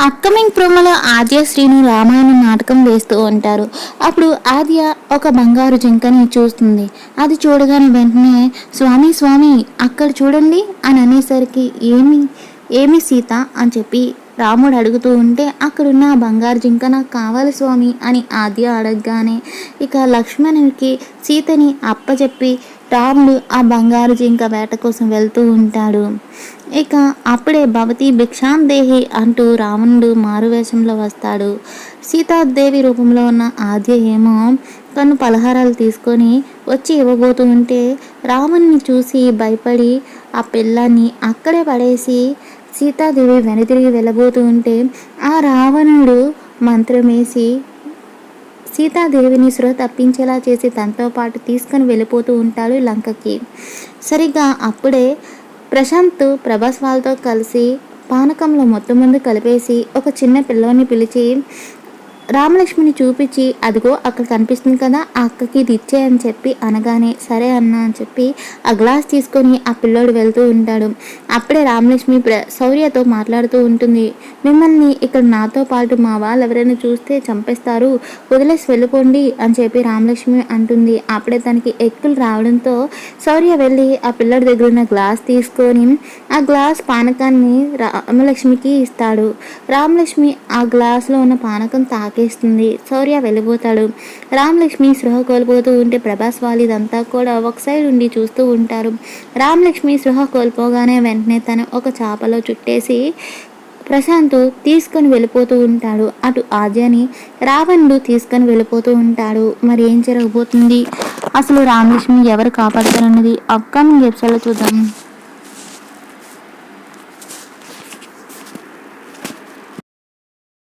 Upcoming ప్రోమోలో ఆద్య శ్రీను రామాయణం నాటకం వేస్తూ ఉంటారు. అప్పుడు ఆద్య ఒక బంగారు జింకని చూస్తుంది. అది చూడగానే వెంటనే స్వామి స్వామి అక్కడ చూడండి అని అనేసరికి ఏమి ఏమి సీత? అని చెప్పి రాముడు అడుగుతూ ఉంటే అక్కడున్న ఆ బంగారు జింక నాకు కావాలి స్వామి అని ఆద్య అడగగానే ఇక లక్ష్మణునికి సీతని అప్పచెప్పి రాముడు ఆ బంగారు జింక వేట కోసం వెళ్తూ ఉంటాడు. ఇక అప్పుడే భవతి భిక్షాం దేహి అంటూ రావణుడు మారువేషంలో వస్తాడు. సీతాదేవి రూపంలో ఉన్న ఆద్య ఏమో తను పలహారాలు తీసుకొని వచ్చి ఇవ్వబోతూ ఉంటే రాముని చూసి భయపడి ఆ పిల్లాన్ని అక్కడే పడేసి సీతాదేవి వెనుతిరిగి వెళ్ళబోతూ ఉంటే ఆ రావణుడు మంత్రమేసి సీతాదేవిని సృహ తప్పించేలా చేసి తనతో పాటు తీసుకొని వెళ్ళిపోతూ ఉంటాడు లంకకి. సరిగ్గా అప్పుడే ప్రశాంత్ ప్రభాస్ వాళ్ళతో కలిసి పానకంలో మొత్తం ముందు కలిపేసి ఒక చిన్న పిల్లోని పిలిచి రామలక్ష్మిని చూపించి అదిగో అక్కడ కనిపిస్తుంది కదా ఆ అక్కకి ఇది అని చెప్పి అనగానే సరే అన్న అని చెప్పి ఆ గ్లాస్ తీసుకొని ఆ పిల్లోడు వెళ్తూ ఉంటాడు. అప్పుడే రామలక్ష్మి శౌర్యతో మాట్లాడుతూ ఉంటుంది. మిమ్మల్ని ఇక్కడ నాతో పాటు మా వాళ్ళు ఎవరైనా చూస్తే చంపేస్తారు. వదిలేసి వెళ్ళిపోండి అని చెప్పి రామలక్ష్మి అంటుంది. అప్పుడే తనకి ఎక్కులు రావడంతో శౌర్య వెళ్ళి ఆ పిల్లడి దగ్గర ఉన్న గ్లాస్ తీసుకొని ఆ గ్లాస్ పానకాన్ని రామలక్ష్మికి ఇస్తాడు. రామలక్ష్మి ఆ గ్లాస్లో ఉన్న పానకం తాకేస్తుంది శౌర్య వెళ్ళిపోతాడు. రామలక్ష్మి సృహ కోల్పోతూ ఉంటే ప్రభాస్ వాళ్ళిదంతా కూడా ఒక సైడ్ ఉండి చూస్తూ ఉంటారు. రామలక్ష్మి సృహ కోల్పోగానే వెంటనే తను ఒక చేపలో చుట్టేసి ప్రశాంత్ తీసుకొని వెళ్ళిపోతూ ఉంటాడు. అటు ఆద్యని రావణుడు తీసుకొని వెళ్ళిపోతూ ఉంటాడు. మరి ఏం జరగబోతుంది? అసలు రామలక్ష్మి ఎవరు కాపాడతారన్నది అప్కమింగ్ ఎపిసోడ్లో చూద్దాం.